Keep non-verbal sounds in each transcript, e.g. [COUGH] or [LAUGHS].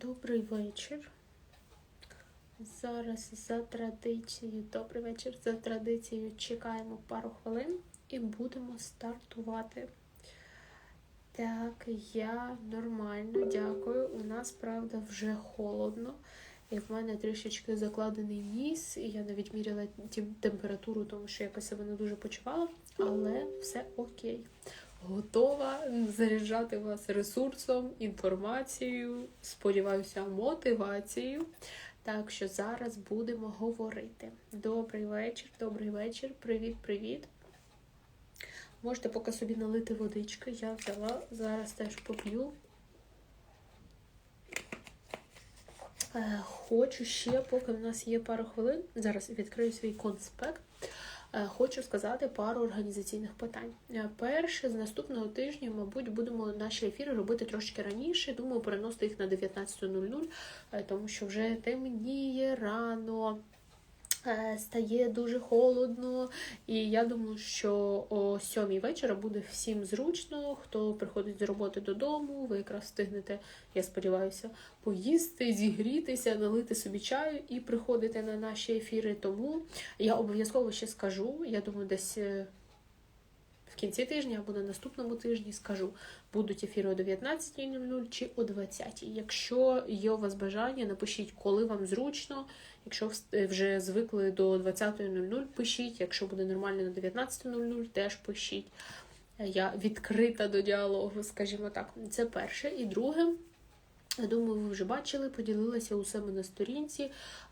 Добрий вечір. Зараз за традицією, добрий вечір. За традицією чекаємо пару хвилин і будемо стартувати. Так, я нормально, дякую. У нас, правда, вже холодно. І в мене трішечки закладений ніс, і я навіть міряла температуру, тому що якось себе не дуже почувала, але все окей. Готова заряджати вас ресурсом, інформацією, сподіваюся, мотивацією. Так що зараз будемо говорити. Добрий вечір, добрий вечір, привіт, привіт. Можете поки собі налити водички. Я взяла, зараз теж поп'ю. Е, Хочу ще, поки в нас є пару хвилин, зараз відкрию свій конспект. Е, Хочу сказати пару організаційних питань. Е, Перше, з наступного тижня, мабуть, будемо наші ефіри робити трошки раніше. Думаю, переносити їх на 19.00, е, тому що вже темніє рано. Е, Стає дуже холодно, і я думаю, що о сьомій вечора буде всім зручно. Хто приходить з роботи додому, ви якраз встигнете, я сподіваюся, поїсти, зігрітися, налити собі чаю і приходити на наші ефіри. Тому я обов'язково ще скажу. Я думаю, десь е, кінці тижня або на наступному тижні скажу, будуть ефіри о 19.00 чи о 20.00. Якщо є у вас бажання, напишіть, коли вам зручно. Якщо е, вже звикли до 20.00, пишіть. Якщо буде нормально на 19.00, теж пишіть. Е, Я відкрита до діалогу, скажімо так. Це перше. І друге. Я думаю, ви вже бачили, поділилася у себе на сторінці,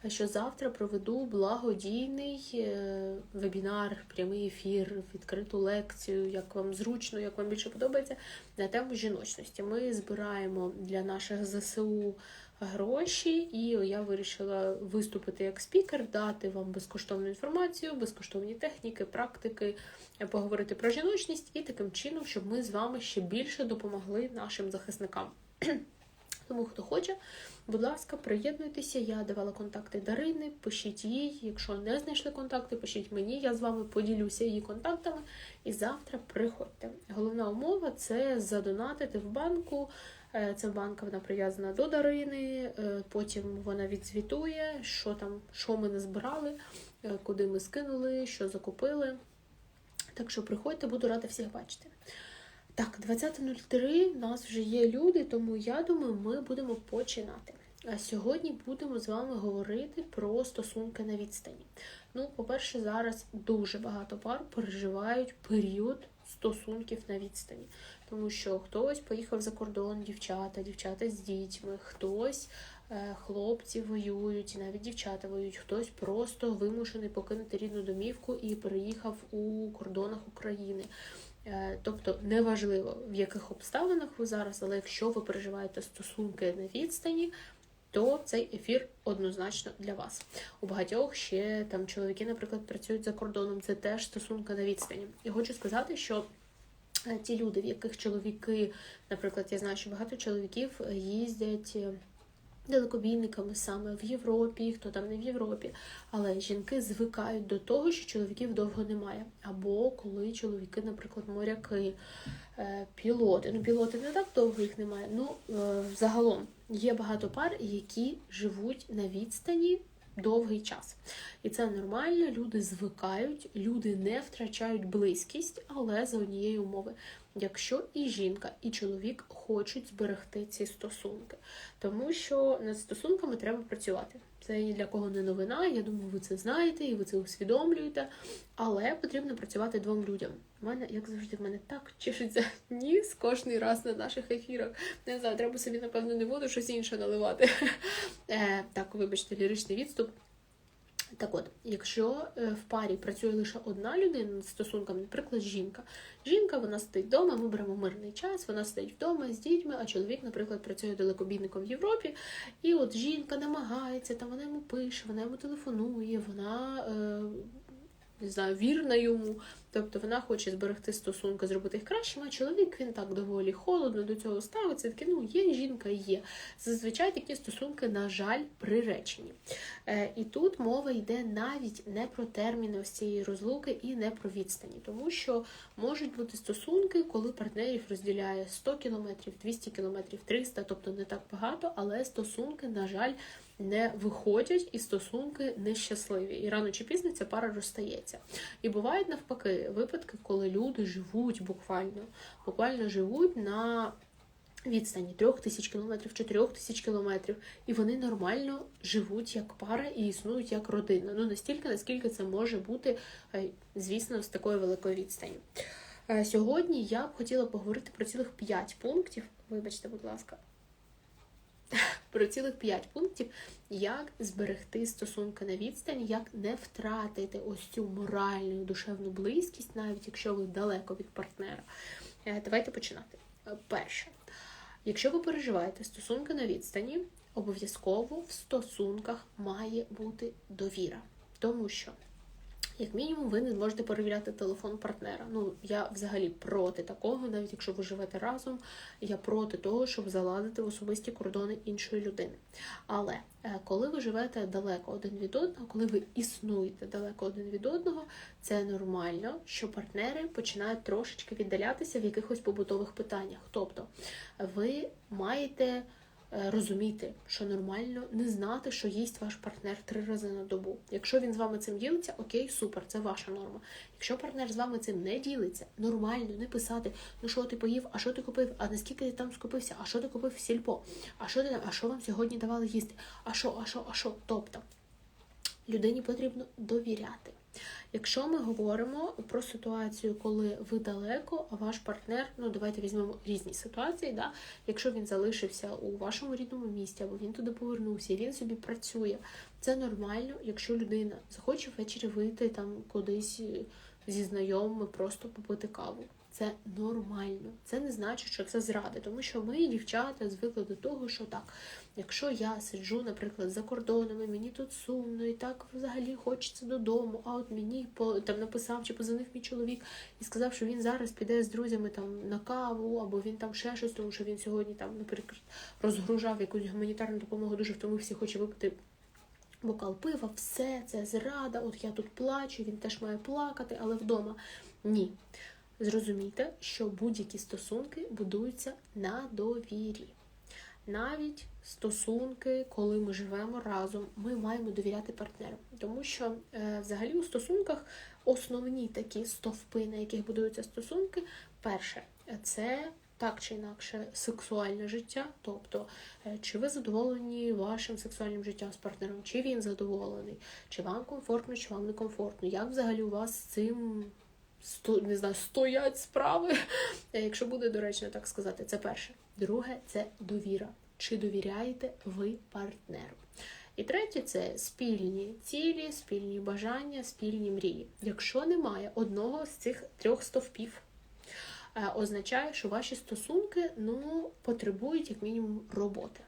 що завтра проведу благодійний е, вебінар, прямий ефір, відкриту лекцію, як вам зручно, як вам більше подобається, на тему жіночності. Ми збираємо для наших ЗСУ гроші, і я вирішила виступити як спікер, дати вам безкоштовну інформацію, безкоштовні техніки, практики, е, поговорити про жіночність і таким чином, щоб ми з вами ще більше допомогли нашим захисникам. Тому хто хоче, будь ласка, приєднуйтеся. Я давала контакти Дарини, пишіть їй. Якщо не знайшли контакти, пишіть мені. Я з вами поділюся її контактами. І завтра приходьте. Головна умова це задонатити в банку. Е, Ця банка вона прив'язана до Дарини. е, Потім вона відзвітує, що там, що ми назбирали, е, куди ми скинули, що закупили. Так що приходьте, буду рада всіх бачити. Так, 20.03, у нас вже є люди, тому я думаю, ми будемо починати. А сьогодні будемо з вами говорити про стосунки на відстані. Ну, по-перше, зараз дуже багато пар переживають період стосунків на відстані, тому що хтось поїхав за кордон, дівчата, дівчата з дітьми, хтось. е, Хлопці воюють, і навіть дівчата воюють, хтось просто вимушений покинути рідну домівку і переїхав у кордонах України. Е, Тобто неважливо, в яких обставинах ви зараз, але якщо ви переживаєте стосунки на відстані, то цей ефір однозначно для вас. У багатьох ще там чоловіки, наприклад, працюють за кордоном, це теж стосунки на відстані. І хочу сказати, що е, ті люди, в яких чоловіки, наприклад, я знаю, що багато чоловіків їздять. Далекобійниками саме в Європі, хто там не в Європі, але жінки звикають до того, що чоловіків довго немає. Або коли чоловіки, наприклад, моряки, е, пілоти. Ну, пілоти не так довго їх немає. Ну, е, загалом є багато пар, які живуть на відстані довгий час. І це нормально, люди звикають, люди не втрачають близькість, але за однієї умови. Якщо і жінка, і чоловік хочуть зберегти ці стосунки, тому що над стосунками треба працювати. Це ні для кого не новина. Я думаю, ви це знаєте і ви це усвідомлюєте. Але потрібно працювати двом людям. У мене, як завжди, в мене так чешеться ніс кожний раз на наших ефірах. Не знаю, треба собі, напевно, не воду, щось інше наливати. Е, так, вибачте, ліричний відступ. Так от, якщо е, в парі працює лише одна людина над стосунками, наприклад, жінка. Жінка вона сидить вдома, ми беремо мирний час, вона сидить вдома з дітьми, а чоловік, наприклад, працює далекобійником в Європі. І от жінка намагається, там вона йому пише, вона йому телефонує, вона. Е, не знаю, вірна йому. Тобто вона хоче зберегти стосунки, зробити їх кращими, а чоловік він так доволі холодно до цього ставиться. Таке, ну є жінка, є. Зазвичай такі стосунки, на жаль, приречені. Е, І тут мова йде навіть не про терміни ось цієї розлуки і не про відстані, тому що можуть бути стосунки, коли партнерів розділяє 100 кілометрів, 200 кілометрів, 300, тобто не так багато, але стосунки, на жаль, не виходять і стосунки нещасливі. І рано чи пізно ця пара розстається. І бувають навпаки випадки, коли люди живуть буквально, буквально живуть на відстані трьох тисяч кілометрів, чотирьох тисяч кілометрів, і вони нормально живуть як пара і існують як родина. Ну настільки, наскільки це може бути, е, звісно, з такої великої відстані. Е, Сьогодні я б хотіла поговорити про цілих п'ять пунктів. Вибачте, будь ласка. Про цілих п'ять пунктів, як зберегти стосунки на відстані, як не втратити ось цю моральну душевну близькість, навіть якщо ви далеко від партнера. Е, Давайте починати. Е, Перше, якщо ви переживаєте стосунки на відстані, обов'язково в стосунках має бути довіра. Тому що, як мінімум, ви не зможете перевіряти телефон партнера. Ну, я взагалі проти такого, навіть якщо ви живете разом, я проти того, щоб залазити в особисті кордони іншої людини. Але е, коли ви живете далеко один від одного, коли ви існуєте далеко один від одного, це нормально, що партнери починають трошечки віддалятися в якихось побутових питаннях. Тобто ви маєте розуміти, що нормально не знати, що їсть ваш партнер три рази на добу. Якщо він з вами цим ділиться, окей, супер, це ваша норма. Якщо партнер з вами цим не ділиться, нормально не писати, ну що ти поїв, а що ти купив, а наскільки ти там скупився, а що ти купив в сільпо, а що ти а що вам сьогодні давали їсти, а що, а що, а що. Тобто людині потрібно довіряти. Якщо ми говоримо про ситуацію, коли ви далеко, а ваш партнер, ну давайте візьмемо різні ситуації, да? якщо він залишився у вашому рідному місті, або він туди повернувся, він собі працює, це нормально, якщо людина захоче ввечері вийти там кудись зі знайомими, просто попити каву. Це нормально. Це не значить, що це зрада, тому що ми, дівчата, звикли до того, що так, якщо я сиджу, наприклад, за кордонами, мені тут сумно, і так взагалі хочеться додому, а от мені по там написав чи позвонив мій чоловік і сказав, що він зараз піде з друзями там на каву, або він там ще щось, тому що він сьогодні там, наприклад, розгружав якусь гуманітарну допомогу, дуже втомився, хоче випити. Бокал пива, все це зрада. От я тут плачу, він теж має плакати, але вдома ні. Зрозумійте, що будь-які стосунки будуються на довірі. Навіть стосунки, коли ми живемо разом, ми маємо довіряти партнерам. Тому що е, взагалі у стосунках основні такі стовпи, на яких будуються стосунки, перше, це так чи інакше сексуальне життя, тобто, е, чи ви задоволені вашим сексуальним життям з партнером, чи він задоволений, чи вам комфортно, чи вам не комфортно, як взагалі у вас з цим сто, не знаю, стоять справи, якщо буде доречно так сказати, це перше. Друге це довіра. Чи довіряєте ви партнеру? І третє це спільні цілі, спільні бажання, спільні мрії. Якщо немає одного з цих трьох стовпів, е, означає, що ваші стосунки ну, потребують як мінімум роботи.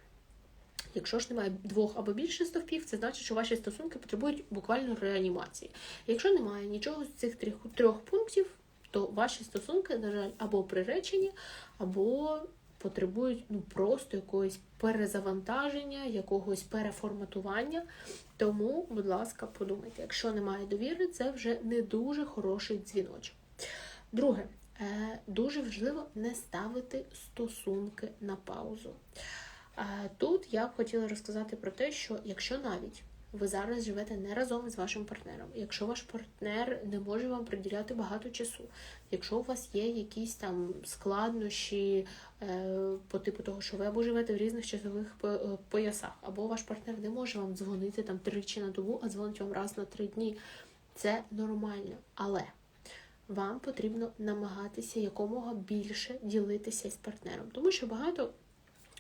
Якщо ж немає двох або більше стовпів, це значить, що ваші стосунки потребують буквально реанімації. Якщо немає нічого з цих трьох, трьох пунктів, то ваші стосунки, на жаль, або приречені, або потребують ну, просто якогось перезавантаження, якогось переформатування. Тому, будь ласка, подумайте, якщо немає довіри, це вже не дуже хороший дзвіночок. Друге, е, дуже важливо не ставити стосунки на паузу. Тут я б хотіла розказати про те, що якщо навіть ви зараз живете не разом з вашим партнером, якщо ваш партнер не може вам приділяти багато часу, якщо у вас є якісь там складнощі е, по типу того, що ви або живете в різних часових е, поясах, або ваш партнер не може вам дзвонити там тричі на добу, а дзвонить вам раз на три дні, це нормально. Але вам потрібно намагатися якомога більше ділитися з партнером, тому що багато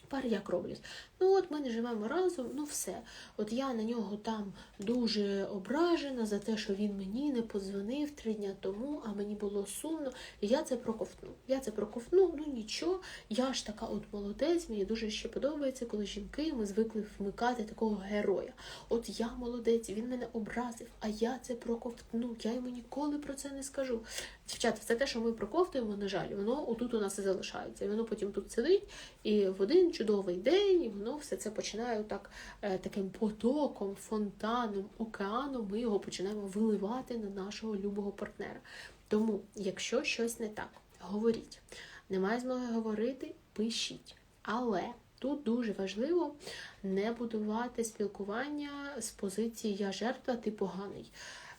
Пари як роблять? Ну от ми не живемо разом, ну все. От я на нього там дуже ображена за те, що він мені не подзвонив три дня тому, а мені було сумно. Я це проковтну. Я це проковтну, ну нічого. Я ж така от молодець, мені дуже ще подобається, коли жінки ми звикли вмикати такого героя. От я молодець, він мене образив, а я це проковтну. Я йому ніколи про це не скажу. Дівчата, це те, що ми проковтуємо, на жаль, воно отут у нас і залишається. І воно потім тут сидить, і в один чудовий день, і воно все це починає так, е, таким потоком, фонтаном, океаном. Ми його починаємо виливати на нашого любого партнера. Тому, якщо щось не так, говоріть. Немає змоги говорити, пишіть. Але тут дуже важливо не будувати спілкування з позиції Я жертва, ти поганий.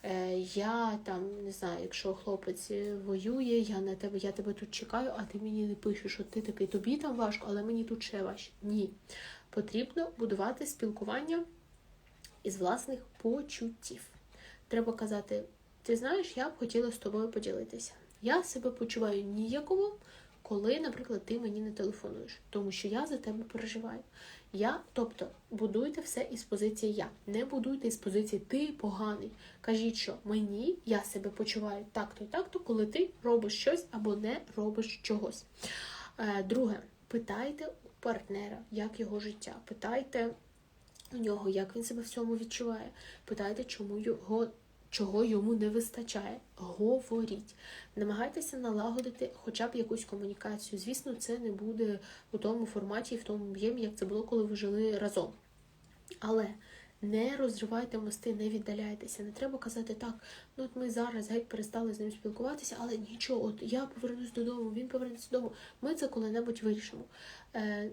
Е, Я там не знаю, якщо хлопець воює, я на тебе, я тебе тут чекаю, а ти мені не пишеш, що ти такий, тобі там важко, але мені тут ще важче. Ні. Потрібно будувати спілкування із власних почуттів. Треба казати, ти знаєш, я б хотіла з тобою поділитися. Я себе почуваю ніяково, коли, наприклад, ти мені не телефонуєш, тому що я за тебе переживаю. Я, тобто, будуйте все із позиції я. Не будуйте із позиції ти поганий. Кажіть, що мені я себе почуваю так-то і так-то, коли ти робиш щось або не робиш чогось. Е, Друге, питайте партнера, як його життя. Питайте у нього, як він себе в цьому відчуває. Питайте, чому його. Чого йому не вистачає, говоріть. Намагайтеся налагодити хоча б якусь комунікацію. Звісно, це не буде у тому форматі і в тому об'ємі, як це було, коли ви жили разом. Але не розривайте мости, не віддаляйтеся. Не треба казати так, ну от ми зараз геть перестали з ним спілкуватися, але нічого, от я повернусь додому, він повернеться додому. Ми це коли-небудь вирішимо. Е,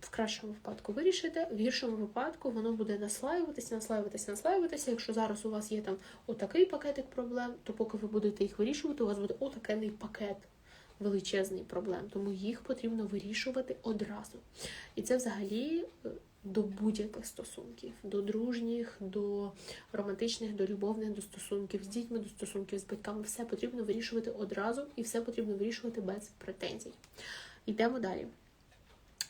в кращому випадку вирішите, в гіршому випадку воно буде наслаюватися, наслаюватися, наслаюватися. Якщо зараз у вас є там отакий пакетик проблем, то поки ви будете їх вирішувати, у вас буде отакий пакет величезний проблем. Тому їх потрібно вирішувати одразу. І це взагалі е, до будь-яких стосунків, до дружніх, до романтичних, до любовних, до стосунків з дітьми, до стосунків з батьками. Все потрібно вирішувати одразу і все потрібно вирішувати без претензій. Йдемо далі.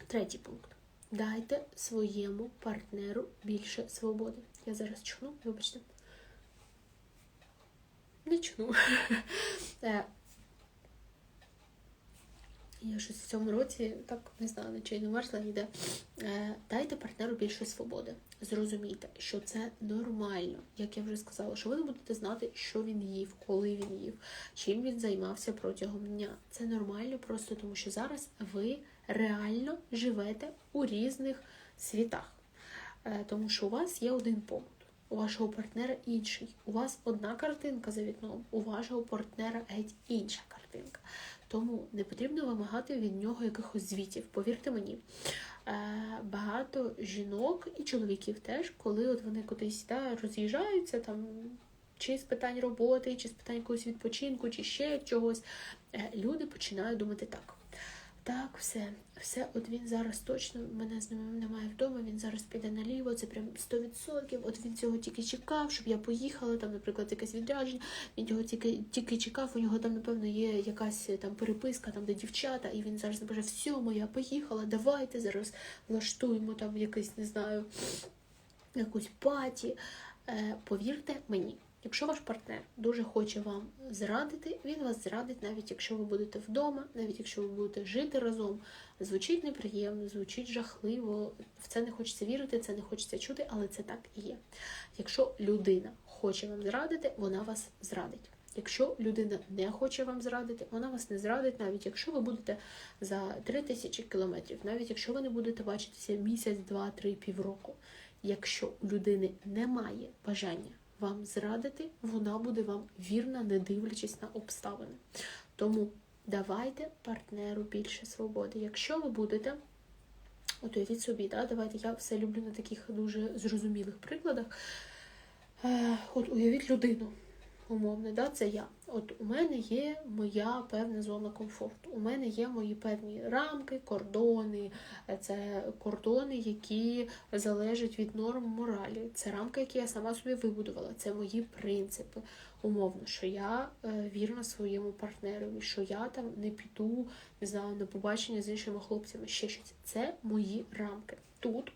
Третій пункт. Дайте своєму партнеру більше свободи. Я зараз чхну, вибачте. Не чхну. [LAUGHS] Я щось в цьому році так не знаю, наче не мерзла йде. Е, Дайте партнеру більше свободи. Зрозумійте, що це нормально, як я вже сказала, що ви не будете знати, що він їв, коли він їв, чим він займався протягом дня. Це нормально, просто тому що зараз ви реально живете у різних світах. Е, Тому що у вас є один побут, у вашого партнера інший. У вас одна картинка за вікном, у вашого партнера геть інша картинка. Тому не потрібно вимагати від нього якихось звітів. Повірте мені, е, багато жінок і чоловіків теж, коли от вони кудись да, роз'їжджаються там. Чи з питань роботи, чи з питань якогось відпочинку, чи ще чогось, е, люди починають думати так. Так, все, все, от він зараз точно мене з ним немає вдома, він зараз піде наліво, це прям 100%, От він цього тільки чекав, щоб я поїхала, там, наприклад, якесь відрядження, він його тільки тільки чекав, у нього там, напевно, є якась там переписка, там, де дівчата, і він зараз напише, все, моя поїхала, давайте зараз влаштуємо там якийсь, не знаю, якусь паті. Е, повірте мені. Якщо ваш партнер дуже хоче вам зрадити, він вас зрадить, навіть якщо ви будете вдома, навіть якщо ви будете жити разом. Звучить неприємно, звучить жахливо, в це не хочеться вірити, це не хочеться чути, але це так і є. Якщо людина хоче вам зрадити, вона вас зрадить. Якщо людина не хоче вам зрадити, вона вас не зрадить, навіть якщо ви будете за 3 тисячі кілометрів, навіть якщо ви не будете бачитися місяць, два, три, півроку. Якщо у людини немає бажання вам зрадити, вона буде вам вірна, не дивлячись на обставини. Тому давайте партнеру більше свободи. Якщо ви будете, от уявіть собі, да, давайте я все люблю на таких дуже зрозумілих прикладах. Е, От уявіть людину. Умовно, да, це я. От у мене є моя певна зона комфорту. У мене є мої певні рамки, кордони. Це кордони, які залежать від норм моралі. Це рамки, які я сама собі вибудувала. Це мої принципи. Умовно, що я е, вірна своєму партнерові, що я там не піду, не знаю, на побачення з іншими хлопцями. Ще щось. Це мої рамки. Тут,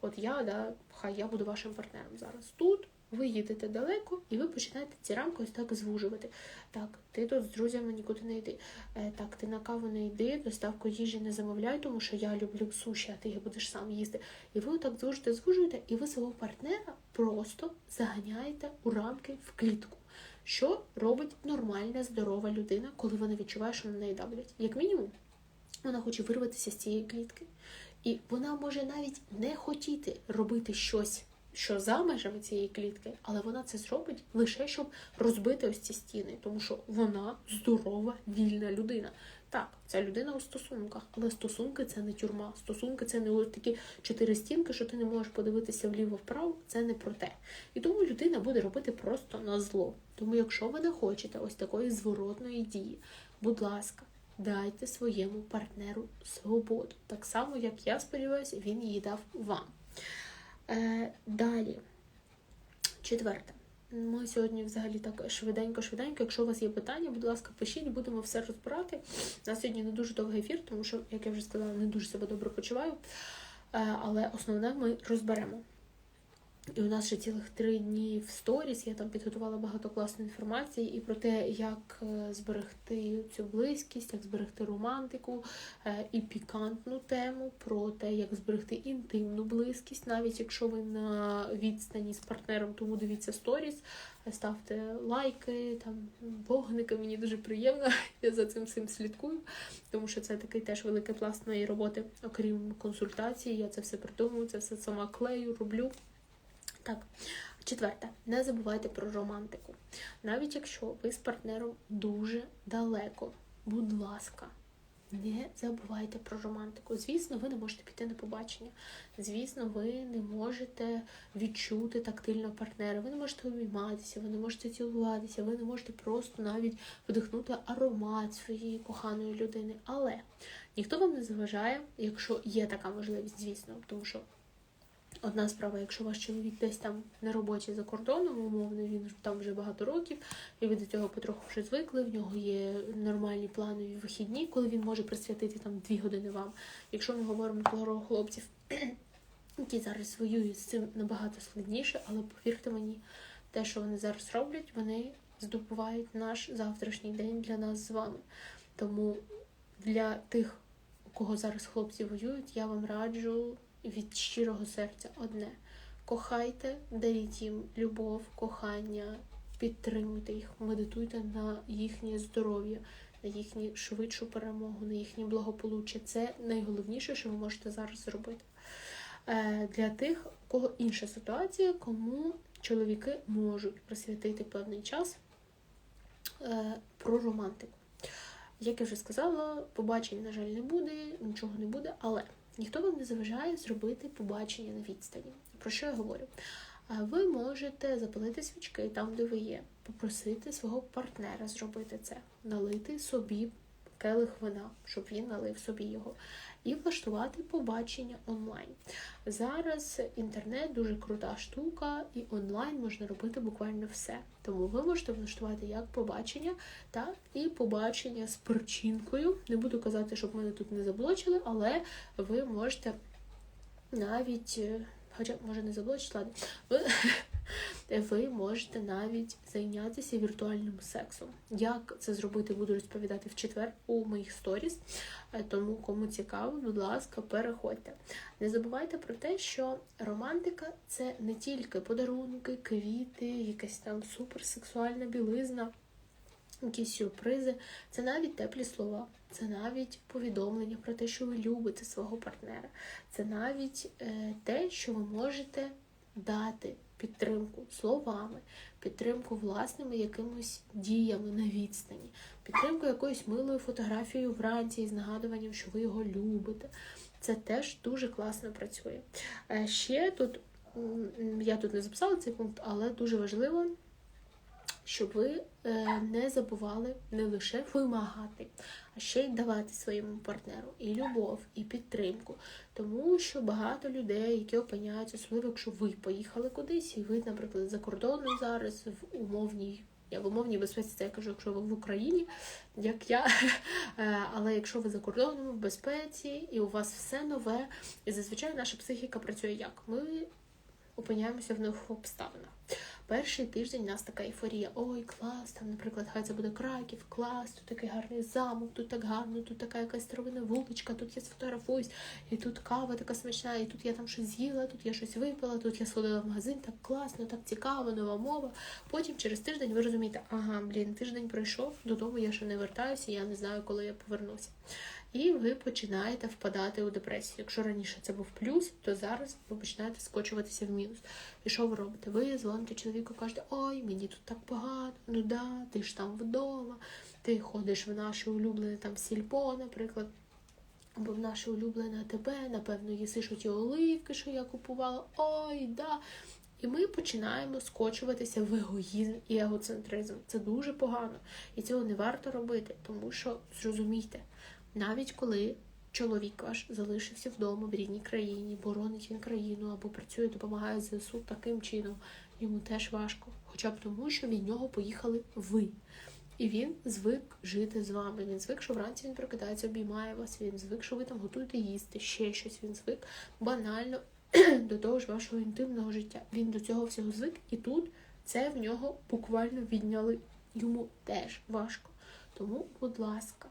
от я, да, хай я буду вашим партнером зараз. Тут ви їдете далеко, і ви починаєте ці рамки ось так звужувати. Так, ти тут з друзями нікуди не йди. Е, так, ти на каву не йди, доставку їжі не замовляй, тому що я люблю суші, а ти їх будеш сам їсти. І ви так звужуєте, звужуєте, і ви свого партнера просто заганяєте у рамки в клітку. Що робить нормальна, здорова людина, коли вона відчуває, що на неї давлять? Як мінімум, вона хоче вирватися з цієї клітки. І вона може навіть не хотіти робити щось що за межами цієї клітки, але вона це зробить лише щоб розбити ось ці стіни, тому що вона здорова, вільна людина. Так, ця людина у стосунках, але стосунки це не тюрма. Стосунки це не ось такі чотири стінки, що ти не можеш подивитися вліво-вправо, це не про те. І тому людина буде робити просто на зло. Тому, якщо ви не хочете ось такої зворотної дії, будь ласка. Дайте своєму партнеру свободу. Так само, як я сподіваюся, він її дав вам. Е, Далі, четверте. Ми сьогодні взагалі так швиденько-швиденько. Якщо у вас є питання, будь ласка, пишіть, будемо все розбирати. У нас сьогодні не дуже довгий ефір, тому що, як я вже сказала, не дуже себе добре почуваю. Е, але основне ми розберемо. І у нас ще цілих три дні в сторіс. Я там підготувала багато класної інформації і про те, як е, зберегти цю близькість, як зберегти романтику е, і пікантну тему, про те, як зберегти інтимну близькість, навіть якщо ви на відстані з партнером, тому дивіться сторіс, ставте лайки, там вогники. Мені дуже приємно. [LAUGHS] Я за цим всім слідкую, тому що це такий теж великий пласт моєї роботи, окрім консультації. Я це все придумую, це все сама клею, роблю. Так, четверте, не забувайте про романтику. Навіть якщо ви з партнером дуже далеко, будь ласка, не забувайте про романтику. Звісно, ви не можете піти на побачення. Звісно, ви не можете відчути тактильно партнера, ви не можете обійматися, ви не можете цілуватися, ви не можете просто навіть вдихнути аромат своєї коханої людини. Але ніхто вам не заважає, якщо є така можливість, звісно, тому що. Одна справа, якщо ваш чоловік десь там на роботі за кордоном, умовно, він там вже багато років, і ви до цього потроху вже звикли, в нього є нормальні планові вихідні, коли він може присвятити там дві години вам. Якщо ми говоримо про хлопців, [CLEARS THROAT] які зараз воюють з цим набагато складніше, але повірте мені, те, що вони зараз роблять, вони здобувають наш завтрашній день для нас з вами. Тому для тих, у кого зараз хлопці воюють, я вам раджу від щирого серця одне. Кохайте, даріть їм любов, кохання, підтримуйте їх, медитуйте на їхнє здоров'я, на їхню швидшу перемогу, на їхнє благополуччя. Це найголовніше, що ви можете зараз зробити. Е, для тих, у кого інша ситуація, кому чоловіки можуть присвятити певний час е, про романтику. Як я вже сказала, побачень, на жаль, не буде, нічого не буде, але ніхто вам не заважає зробити побачення на відстані. Про що я говорю? Ви можете запалити свічки там, де ви є, попросити свого партнера зробити це, налити собі келих вина, щоб він налив собі його, і влаштувати побачення онлайн. Зараз інтернет дуже крута штука, і онлайн можна робити буквально все. Тому ви можете влаштувати як побачення, так і побачення з причинкою. Не буду казати, щоб мене тут не заблочили, але ви можете навіть, е, хоча може не заблочити, ладно, ви можете навіть зайнятися віртуальним сексом. Як це зробити, буду розповідати в четвер у моїх сторіс. Е, тому, кому цікаво, будь ласка, переходьте. Не забувайте про те, що романтика це не тільки подарунки, квіти, якась там суперсексуальна білизна. Якісь сюрпризи, це навіть теплі слова, це навіть повідомлення про те, що ви любите свого партнера, це навіть е, те, що ви можете дати підтримку словами, підтримку власними якимись діями на відстані, підтримку якоюсь милою фотографією вранці з нагадуванням, що ви його любите. Це теж дуже класно працює. Е, ще тут, я тут не записала цей пункт, але дуже важливо, щоб ви е, не забували не лише вимагати, а ще й давати своєму партнеру і любов, і підтримку. Тому що багато людей, які опиняються, особливо якщо ви поїхали кудись, і ви, наприклад, за кордоном зараз в умовній. Я в умовній безпеці це я кажу, якщо ви в Україні, як я. [LAUGHS] Е, Але якщо ви за кордоном в безпеці і у вас все нове, і зазвичай наша психіка працює як? Ми опиняємося в нових обставинах. Перший тиждень у нас така ейфорія. Ой, клас, там, наприклад, хай це буде Краків, клас, тут такий гарний замок, тут так гарно, тут така якась старовина вуличка, тут я сфотографуюсь, і тут кава така смачна, і тут я там щось з'їла, тут я щось випила, тут я сходила в магазин, так класно, так цікаво, нова мова. Потім через тиждень ви розумієте, ага, блін, тиждень пройшов, додому я ще не вертаюся, я не знаю, коли я повернуся. І ви починаєте впадати у депресію. Якщо раніше це був плюс, то зараз ви починаєте скочуватися в мінус. І що ви робите? Ви дзвоните чоловіку, кажете, ой, мені тут так погано, ну да, ти ж там вдома, ти ходиш в наше улюблене там сільпо, наприклад. Або в наше улюблене АТБ, напевно, їсиш оті оливки, що я купувала. Ой, да. І ми починаємо скочуватися в егоїзм і егоцентризм. Це дуже погано. І цього не варто робити, тому що зрозумійте, навіть коли чоловік ваш залишився вдома в рідній країні, боронить він країну або працює, допомагає ЗСУ таким чином, йому теж важко. Хоча б тому, що від нього поїхали ви. І він звик жити з вами. Він звик, що вранці він прокидається, обіймає вас. Він звик, що ви там готуєте їсти, ще щось. Він звик банально [CLEARS THROAT] до того ж вашого інтимного життя. Він до цього всього звик, і тут це в нього буквально відняли. Йому теж важко. Тому, будь ласка,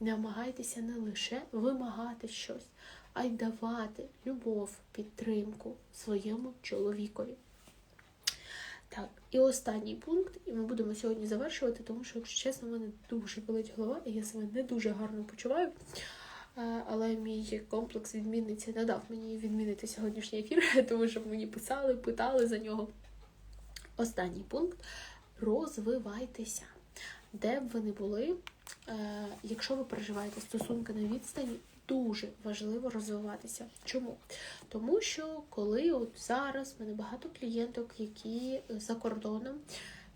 намагайтеся не лише вимагати щось, а й давати любов, підтримку своєму чоловікові. Так, і останній пункт, і ми будемо сьогодні завершувати, тому що, якщо чесно, в мене дуже болить голова, і я себе не дуже гарно почуваю. Але мій комплекс відмінниці не дав мені відмінити сьогоднішній ефір, [LAUGHS] тому що мені писали, питали за нього. Останній пункт розвивайтеся. Де б ви не були, е, якщо ви переживаєте стосунки на відстані, дуже важливо розвиватися. Чому? Тому що коли от зараз в мене багато клієнток, які за кордоном,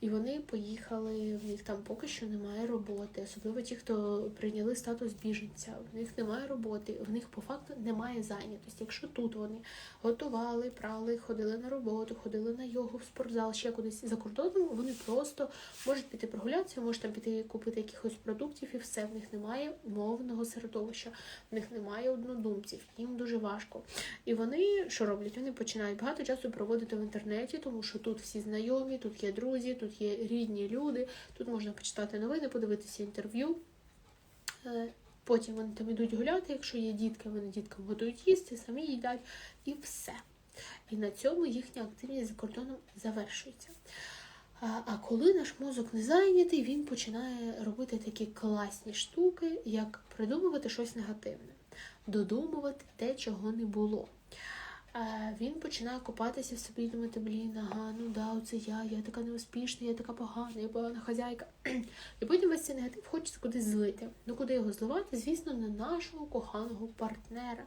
і вони поїхали, в них там поки що немає роботи, особливо ті, хто прийняли статус біженця, в них немає роботи, в них по факту немає зайнятості. Якщо тут вони готували, прали, ходили на роботу, ходили на йогу, в спортзал, ще кудись за кордоном, вони просто можуть піти прогулятися, можуть там піти купити якихось продуктів і все. В них немає мовного середовища, в них немає однодумців, їм дуже важко. І вони що роблять? Вони починають багато часу проводити в інтернеті, тому що тут всі знайомі, тут є друзі, тут є рідні люди, тут можна почитати новини, подивитися інтерв'ю. Е, Потім вони там йдуть гуляти, якщо є дітки, вони діткам готують їсти, самі їдять і все. І на цьому їхня активність за кордоном завершується. А коли наш мозок не зайнятий, він починає робити такі класні штуки, як придумувати щось негативне, додумувати те, чого не було. Він починає копатися в собі думати, блін, ага, ну да, оце я, я така неуспішна, я така погана, я погана хазяйка. [CLEARS THROAT] І потім весь цей негатив хочеться кудись злити. Ну куди його зливати? Звісно, на нашого коханого партнера,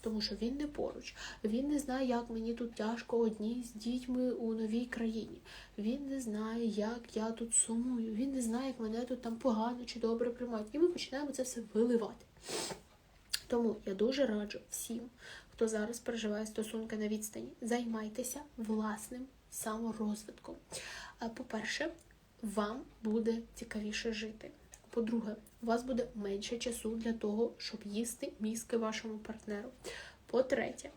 тому що він не поруч. Він не знає, як мені тут тяжко одній з дітьми у новій країні. Він не знає, як я тут сумую. Він не знає, як мене тут там погано чи добре приймають. І ми починаємо це все виливати. Тому я дуже раджу всім, хто зараз переживає стосунки на відстані, займайтеся власним саморозвитком. По-перше, вам буде цікавіше жити. По-друге, у вас буде менше часу для того, щоб їсти мізки вашому партнеру. По-третє,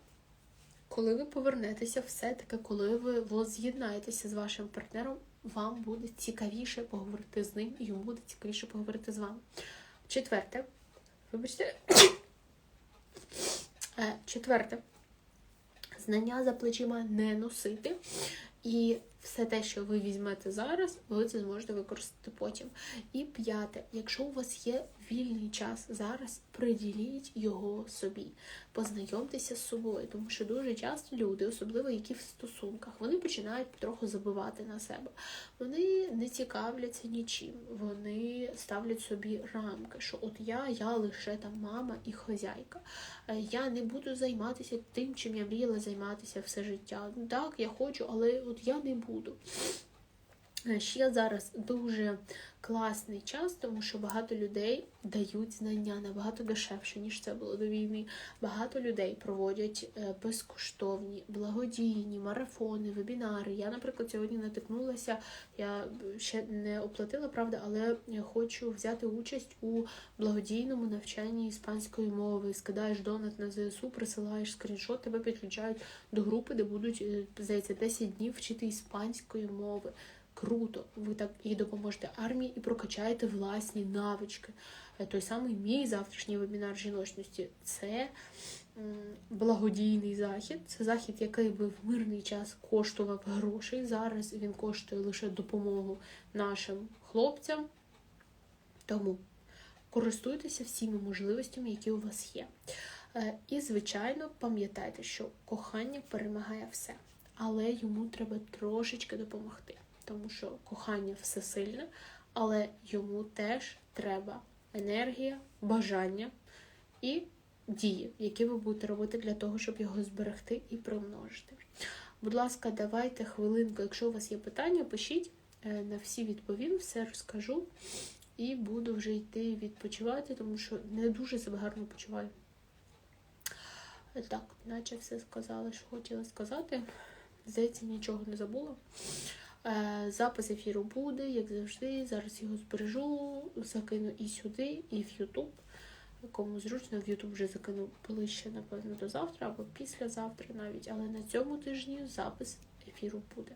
коли ви повернетеся, все-таки, коли ви воз'єднаєтеся з вашим партнером, вам буде цікавіше поговорити з ним, і йому буде цікавіше поговорити з вами. Четверте, вибачте. Е, Четверте, знання за плечима не носити. І все те, що ви візьмете зараз, ви це зможете використати потім. І п'яте, якщо у вас є вільний час зараз, приділіть його собі. Познайомтеся з собою, тому що дуже часто люди, особливо які в стосунках, вони починають трохи забивати на себе. Вони не цікавляться нічим. Вони ставлять собі рамки, що от я, я лише там мама і хазяйка. Е, Я не буду займатися тим, чим я мріяла займатися все життя. Так, я хочу, але от я не буду. Е, Ще зараз дуже класний час, тому що багато людей дають знання набагато дешевше, ніж це було до війни. Багато людей проводять е, безкоштовні, благодійні марафони, вебінари. Я, наприклад, сьогодні натикнулася, я ще не оплатила, правда, але хочу взяти участь у благодійному навчанні іспанської мови. Скидаєш донат на ЗСУ, присилаєш скріншот, тебе підключають до групи, де будуть, е, здається, 10 днів вчити іспанської мови. Круто, ви так і допоможете армії і прокачаєте власні навички. Е, Той самий мій завтрашній вебінар жіночності це благодійний захід. Це захід, який би в мирний час коштував грошей. Зараз він коштує лише допомогу нашим хлопцям. Тому користуйтеся всіма можливостями, які у вас є. Е, І, звичайно, пам'ятайте, що кохання перемагає все, але йому треба трошечки допомогти, тому що кохання всесильне, але йому теж треба енергія, бажання і дії, які ви будете робити для того, щоб його зберегти і примножити. Будь ласка, давайте хвилинку, якщо у вас є питання, пишіть Е, на всі відповім, все розкажу і буду вже йти відпочивати, тому що не дуже себе гарно почуваю. Е, Так, наче все сказала, що хотіла сказати. Здається, нічого не забула. Е, Запис ефіру буде, як завжди. Зараз його збережу, закину і сюди, і в Ютуб. Кому зручно, в Ютуб вже закину ближче, напевно, до завтра або післязавтра навіть. Але на цьому тижні запис ефіру буде.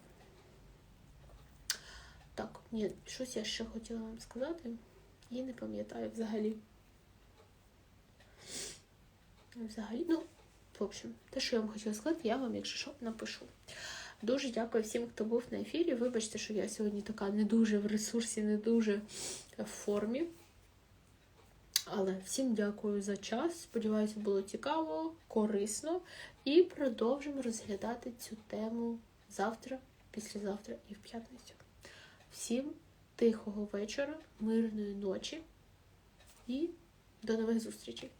Так, ні, щось я ще хотіла вам сказати і не пам'ятаю взагалі. Взагалі, ну, в общем, те, що я вам хотіла сказати, я вам, якщо що, напишу. Дуже дякую всім, хто був на ефірі. Вибачте, що я сьогодні така не дуже в ресурсі, не дуже в формі. Але всім дякую за час. Сподіваюся, було цікаво, корисно. І продовжимо розглядати цю тему завтра, післязавтра і в п'ятницю. Всім тихого вечора, мирної ночі і до нових зустрічей!